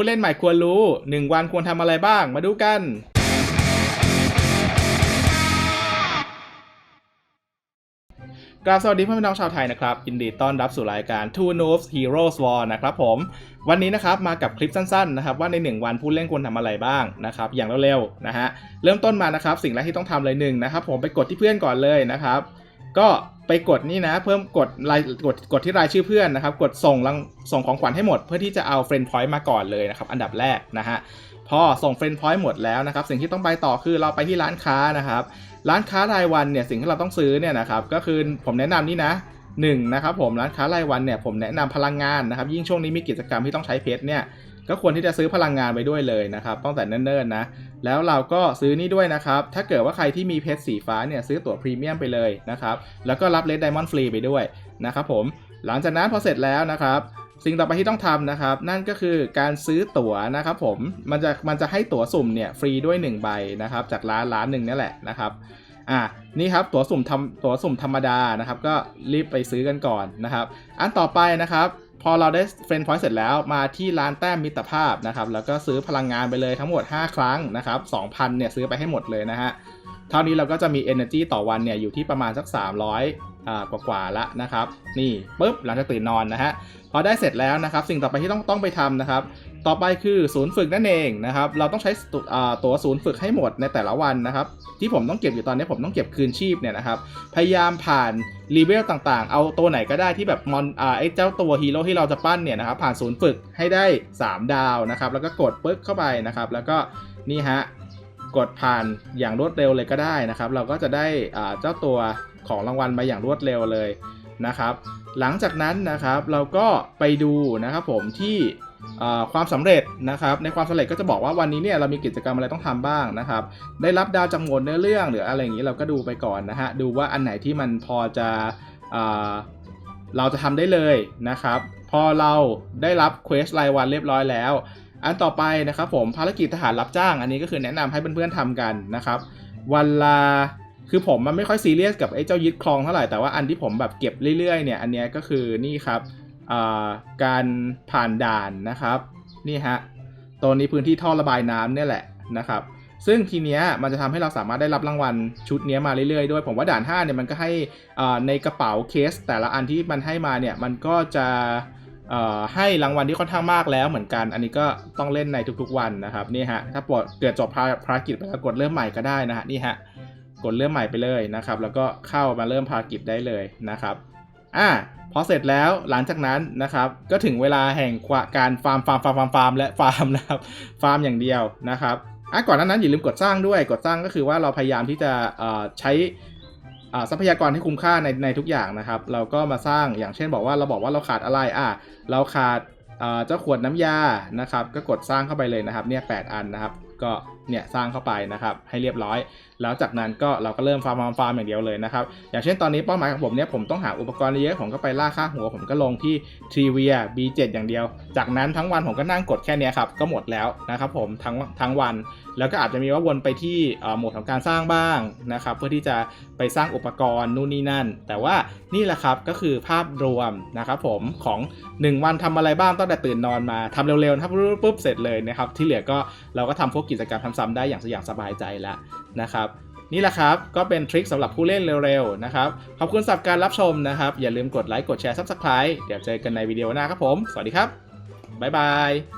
ผู้เล่นใหม่ควรรู้ 1 วันควรทำอะไรบ้าง มาดูกัน กราบสวัสดีเพื่อนพี่น้องชาวไทยนะครับยินดีต้อนรับสู่รายการ Two Noobs Heroes War นะครับผม วันนี้นะครับมากับคลิปสั้นๆนะครับว่าใน 1 วันผู้เล่นควรทำอะไรบ้างนะครับอย่างเร็วๆนะฮะเริ่มต้นมานะครับสิ่งแรกที่ต้องทำเลยหนึ่งนะครับผมไปกดที่เพื่อนก่อนเลยนะครับ ก็ไปกดนี่นะ เพิ่มกดรายกดกดที่รายชื่อเพื่อนนะครับ กดส่งรังส่งของขวัญให้หมด เพื่อที่จะเอาเฟรนด์พอยต์มาก่อนเลยนะครับ อันดับแรกนะฮะพอส่งเฟรนด์พอยต์หมดแล้วนะครับ สิ่งที่ต้องไปต่อคือเราไปที่ร้านค้านะครับ ร้านค้ารายวันเนี่ยสิ่งที่เราต้องซื้อเนี่ยนะครับก็คือผมแนะนำนี่นะหนึ่งนะครับผมร้านค้ารายวันเนี่ยผมแนะนำพลังงานนะครับ ยิ่งช่วงนี้มีกิจกรรมที่ต้องใช้เพชรเนี่ย ก็ควรที่จะซื้อพลังงานไปด้วยเลยนะครับตั้งแต่เนิ่นๆนะ แล้วเราก็ซื้อนี่ด้วยนะครับ ถ้าเกิดว่าใครที่มีเพชรสีฟ้าเนี่ยซื้อตั๋วพรีเมียมไปเลยนะครับ แล้วก็รับเลดไดมอนด์ฟรีไปด้วยนะครับผม หลังจากนั้นพอเสร็จแล้วนะครับสิ่งต่อไปที่ต้องทำนะครับ นั่นก็คือการซื้อตั๋วนะครับผมมันจะมันจะให้ตั๋วสุ่มเนี่ยฟรีด้วย 1 ใบนะครับ จากร้านร้านหนึ่งนี่แหละนะครับอ่านี่ครับตั๋วสุ่มทำตั๋วสุ่มธรรมดานะครับ ก็รีบไปซื้อกันก่อนนะครับ อันต่อไปนะครับ พอเราได้เฟรนด์พอยต์เสร็จแล้วมาที่ร้านแต้มมิตรภาพนะครับ แล้วก็ซื้อพลังงานไปเลยทั้งหมด 5 ครั้งนะครับ2,000เนี่ยซื้อไปให้หมดเลยนะฮะเท่านี้เราก็จะมี energy ต่อวันเนี่ยอยู่ที่ประมาณสัก 300อ่ากว่าละนะครับ นี่ปุ๊บหลังจากตื่นนอนนะฮะพอได้เสร็จแล้วนะครับ สิ่งต่อไปที่ต้องต้องไปทำนะครับ ต่อไปคือศูนย์ฝึกนั่นเองนะครับ เราต้องใช้ตัวศูนย์ฝึกให้หมดในแต่ละวันนะครับ ที่ผมต้องเก็บอยู่ตอนนี้ผมต้องเก็บคืนชีพเนี่ยนะครับ พยายามผ่านรีเวลต่างๆ เอาตัวไหนก็ได้ที่แบบมอนอ่าไอ้เจ้าตัวฮีโร่ที่เราจะปั้นเนี่ยนะครับ ผ่านศูนย์ฝึกให้ได้ 3 ดาวนะครับ แล้วก็กดปึ๊กเข้าไปนะครับ แล้วก็นี่ฮะกดผ่านอย่างรวดเร็วเลยก็ได้นะครับ เราก็จะได้อ่าเจ้าตัวของรางวัลมาอย่างรวดเร็วเลยนะครับ หลังจากนั้นนะครับเราก็ไปดูนะครับผมที่ ความสำเร็จนะครับ ในความสำเร็จก็จะบอกว่าวันนี้เนี่ยเรามีกิจกรรมอะไรต้องทำบ้างนะครับ ได้รับดาวจากมวดเนื้อเรื่องหรืออะไรอย่างนี้เราก็ดูไปก่อนนะฮะ ดูว่าอันไหนที่มันพอจะอเราจะทำได้เลยนะครับ พอเราได้รับเควสรายวันเรียบร้อยแล้ว อันต่อไปนะครับผมภารกิจทหารรับจ้าง อันนี้ก็คือแนะนำให้เพื่อนๆทำกันนะครับ วันละคือผมมันไม่ค่อยซีเรียสกับไอ้เจ้ายึดคลองเท่าไหร่แต่ว่าอันที่ผมแบบเก็บเรื่อยๆเนี่ยอันเนี้ยก็คือนี่ครับ การผ่านด่านนะครับนี่ฮะตัวนี้พื้นที่ท่อระบายน้ำเนี่ยแหละนะครับ ซึ่งทีเนี้ยมันจะทำให้เราสามารถได้รับรางวัลชุดเนี้ยมาเรื่อยๆด้วย ผมว่าด่าน5เนี่ยมันก็ให้ในกระเป๋าเคส แต่ละอันที่มันให้มาเนี่ยมันก็จะให้รางวัลที่ค่อนข้างมากแล้วเหมือนกัน อันนี้ก็ต้องเล่นในทุกๆวันนะครับนี่ฮะถ้าปวดเกิดจบภาภารกิจไปแล้วกดเริ่มใหม่ก็ได้นะฮะนี่ฮะกดเริ่มใหม่ไปเลยนะครับ แล้วก็เข้ามาเริ่มภารกิจได้เลยนะครับ อ่าพอเสร็จแล้วหลังจากนั้นนะครับก็ถึงเวลาแห่งการฟาร์มฟาร์มฟาร์มฟาร์มฟาร์มและฟาร์มนะครับฟาร์มอย่างเดียวนะครับอะก่อนหน้านั้นอย่าลืมกดสร้างด้วยกดสร้างก็คือว่าเราพยายามที่จะใช้ทรัพยากรที่คุ้มค่าในในทุกอย่างนะครับ เราก็มาสร้างอย่างเช่นบอกว่าเราบอกว่าเราขาดอะไรอะเราขาดเจ้าขวดน้ำยานะครับ ก็กดสร้างเข้าไปเลยนะครับเนี่ยแอันนะครับ ก็เนี่ยสร้างเข้าไปนะครับให้เรียบร้อย แล้วจากนั้นก็เราก็เริ่มฟาร์มฟาร์มฟาร์มอย่างเดียวเลยนะครับอย่างเช่นตอนนี้เป้าหมายของผมเนี่ยผมต้องหาอุปกรณ์เยอะผมก็ไปล่าค่าหัว ผมก็ลงที่ทรีเวีย B7 อย่างเดียว จากนั้นทั้งวันผมก็นั่งกดแค่นี้ครับก็หมดแล้วนะครับผมทั้งทั้งวัน แล้วก็อาจจะมีว่าวนไปที่โหมดของการสร้างบ้างนะครับเพื่อที่จะไปสร้างอุปกรณ์นู่นนี่นั่น แต่ว่านี่แหละครับก็คือภาพรวมนะครับผมของ 1 วันทำอะไรบ้างตั้งแต่ตื่นนอนมาทำเร็วๆนะครับปุ๊บปุ๊บเสร็จเลยนะครับที่เหลือก็เราก็ทำพวกกิจกรรมทำซ้ำได้อย่างอย่างสบายใจแล้วนะครับนี่แหละครับ ก็เป็นทริคสำหรับผู้เล่นเร็วๆนะครับ ขอบคุณสำหรับการรับชมนะครับ อย่าลืมกดไลค์ กดแชร์ Subscribe เดี๋ยวเจอกันในวิดีโอหน้าครับผม สวัสดีครับ บ๊ายบาย